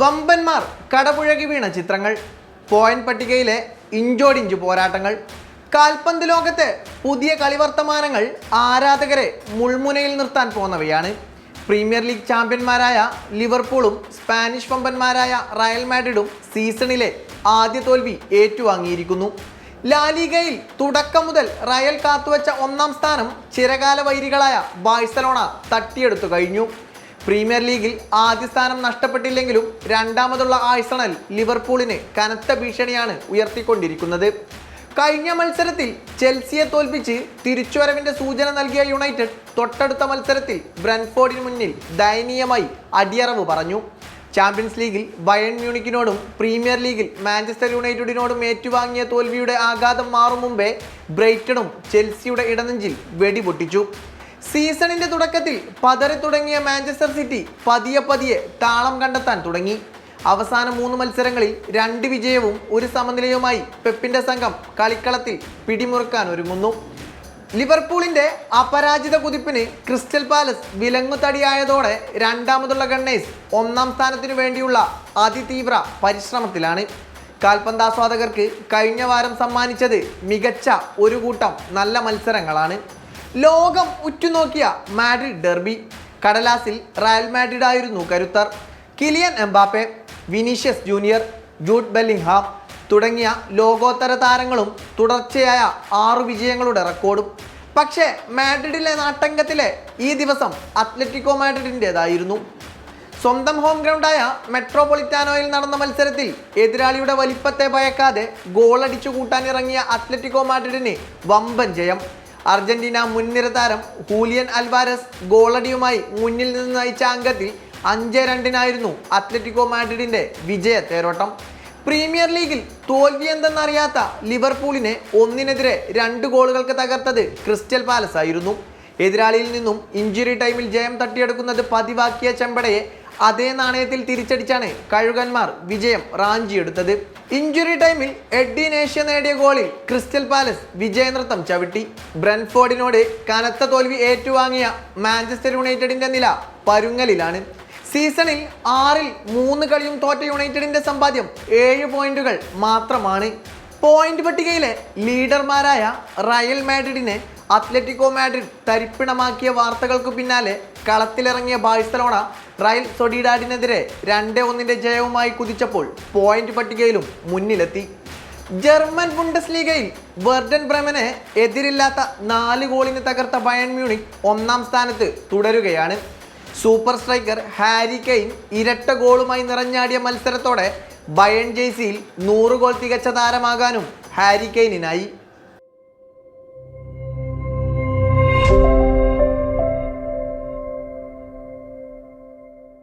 വമ്പന്മാർ കടപുഴകി വീണ ചിത്രങ്ങൾ പോയിന്റ് പട്ടികയിലെ ഇഞ്ചോടിഞ്ച് പോരാട്ടങ്ങൾ കാൽപന്ത് ലോകത്തെ പുതിയ കളിവർത്തമാനങ്ങൾ ആരാധകരെ മുൾമുനയിൽ നിർത്താൻ പോന്നവയാണ്. പ്രീമിയർ ലീഗ് ചാമ്പ്യന്മാരായ ലിവർപൂളും സ്പാനിഷ് വമ്പന്മാരായ റയൽ മാഡ്രിഡും സീസണിലെ ആദ്യ തോൽവി ഏറ്റുവാങ്ങിയിരിക്കുന്നു. ലാലിഗയിൽ തുടക്കം മുതൽ റയൽ കാത്തുവച്ച ഒന്നാം സ്ഥാനം ചിരകാല വൈരികളായ ബാഴ്സലോണ തട്ടിയെടുത്തു കഴിഞ്ഞു. പ്രീമിയർ ലീഗിൽ ആദ്യ സ്ഥാനം നഷ്ടപ്പെട്ടില്ലെങ്കിലും രണ്ടാമതുള്ള ആഴ്സണൽ ലിവർപൂളിന് കനത്ത ഭീഷണിയാണ് ഉയർത്തിക്കൊണ്ടിരിക്കുന്നത്. കഴിഞ്ഞ മത്സരത്തിൽ ചെൽസിയെ തോൽപ്പിച്ച് തിരിച്ചുവരവിന്റെ സൂചന നൽകിയ യുണൈറ്റഡ് തൊട്ടടുത്ത മത്സരത്തിൽ ബ്രൻഫോർഡിന് മുന്നിൽ ദയനീയമായി അടിയറവ് പറഞ്ഞു. ചാമ്പ്യൻസ് ലീഗിൽ ബയൺ മ്യൂണിക്കിനോടും പ്രീമിയർ ലീഗിൽ മാഞ്ചസ്റ്റർ യുണൈറ്റഡിനോടും ഏറ്റുവാങ്ങിയ തോൽവിയുടെ ആഘാതം മാറും മുമ്പേ ബ്രൈറ്റണും ചെൽസിയുടെ ഇടനെഞ്ചിൽ വെടിപൊട്ടിച്ചു. സീസണിന്റെ തുടക്കത്തിൽ പതറി തുടങ്ങിയ മാഞ്ചസ്റ്റർ സിറ്റി പതിയെ പതിയെ താളം കണ്ടെത്താൻ തുടങ്ങി. അവസാന മൂന്ന് മത്സരങ്ങളിൽ രണ്ട് വിജയവും ഒരു സമനിലയുമായി പെപ്പിന്റെ സംഘം കളിക്കളത്തിൽ പിടിമുറുക്കാൻ ഒരുങ്ങുന്നു. ലിവർപൂളിന്റെ അപരാജിത കുതിപ്പിന് ക്രിസ്റ്റൽ പാലസ് വിലങ്ങുതടിയായതോടെ രണ്ടാമതുള്ള ഗണ്ണേഴ്സ് ഒന്നാം സ്ഥാനത്തിനു വേണ്ടിയുള്ള അതിതീവ്ര പരിശ്രമത്തിലാണ്. കാൽപന്താസ്വാദകർക്ക് കഴിഞ്ഞ വാരം സമ്മാനിച്ചത് മികച്ച ഒരു കൂട്ടം നല്ല മത്സരങ്ങളാണ്. ലോകം ഉറ്റുനോക്കിയ മാഡ്രിഡ് ഡെർബി കടലാസിൽ റയൽ മാഡ്രിഡ് ആയിരുന്നു കരുത്തർ. Kylian Mbappe Vinicius junior Jude Bellingham തുടങ്ങിയ ലോകോത്തര താരങ്ങളും തുടർച്ചയായ ആറു വിജയങ്ങളുടെ റെക്കോർഡും. പക്ഷേ മാഡ്രിഡിലെ നാട്ടങ്കത്തിലെ ഈ ദിവസം അത്ലറ്റിക്കോ മാഡ്രിഡിന്റെതായിരുന്നു. സ്വന്തം ഹോം ഗ്രൗണ്ടായ മെട്രോപൊളിറ്റാനോയിൽ നടന്ന മത്സരത്തിൽ എതിരാളിയുടെ വലിപ്പത്തെ ഭയക്കാതെ ഗോളടിച്ചു കൂട്ടാനിറങ്ങിയ അത്ലറ്റിക്കോ മാഡ്രിഡിന് വമ്പൻ ജയം. അർജന്റീന മുൻനിര താരം ഹൂലിയൻ അൽവാരസ് ഗോളടിയുമായി മുന്നിൽ നിന്ന് നയിച്ച അംഗത്തിൽ അഞ്ച് രണ്ടിനായിരുന്നു അത്ലറ്റിക്കോ മാഡ്രിഡിന്റെ വിജയ തേരോട്ടം. പ്രീമിയർ ലീഗിൽ തോൽവി എന്തെന്നറിയാത്ത ലിവർപൂളിനെ ഒന്നിനെതിരെ രണ്ട് ഗോളുകൾക്ക് തകർത്തത് ക്രിസ്റ്റൽ പാലസ് ആയിരുന്നു. എതിരാളിയിൽ നിന്നും ഇഞ്ചുറി ടൈമിൽ ജയം തട്ടിയെടുക്കുന്നത് പതിവാക്കിയ ചെമ്പടയെ അതേ നാണയത്തിൽ തിരിച്ചടിച്ചാണ് കഴുകന്മാർ വിജയം റാഞ്ചിയെടുത്തത് ഇഞ്ചുറി ടൈമിൽ എഡ്ഡി നേഷ്യ നേടിയ ഗോളിൽ ക്രിസ്റ്റൽ പാലസ് വിജയനൃത്തം ചവിട്ടി. ബ്രൻഫോർഡിനോട് കനത്ത തോൽവി ഏറ്റുവാങ്ങിയ മാഞ്ചസ്റ്റർ യുണൈറ്റഡിന്റെ നില പരുങ്ങലിലാണ്. സീസണിൽ ആറിൽ മൂന്ന് കളിയും തോറ്റ യുണൈറ്റഡിന്റെ സമ്പാദ്യം ഏഴ് പോയിന്റുകൾ മാത്രമാണ്. പോയിന്റ് പട്ടികയിലെ ലീഡർമാരായ റയൽ മാഡ്രിഡിനെ അത്ലറ്റിക്കോ മാഡ്രിഡ് തരിപ്പിണമാക്കിയ വാർത്തകൾക്ക് പിന്നാലെ കളത്തിലിറങ്ങിയ ബാഴ്സലോണ റയൽ സൊഡിഡാഡിനെതിരെ രണ്ട് ഒന്നിന്റെ ജയവുമായി കുതിച്ചപ്പോൾ പോയിന്റ് പട്ടികയിലും മുന്നിലെത്തി. ജർമ്മൻ ബുണ്ടസ് ലീഗയിൽ വെർഡൻ ബ്രമനെ എതിരില്ലാത്ത നാല് ഗോളിന് തകർത്ത ബയൺ മ്യൂണിക് ഒന്നാം സ്ഥാനത്ത് തുടരുകയാണ്. സൂപ്പർ സ്ട്രൈക്കർ ഹാരി കെയ്ൻ ഇരട്ട ഗോളുമായി നിറഞ്ഞാടിയ മത്സരത്തോടെ ബയൺ ജേഴ്സിയിൽ നൂറ് ഗോൾ തികച്ച താരമാകാനും ഹാരി കെയ്നിനായി.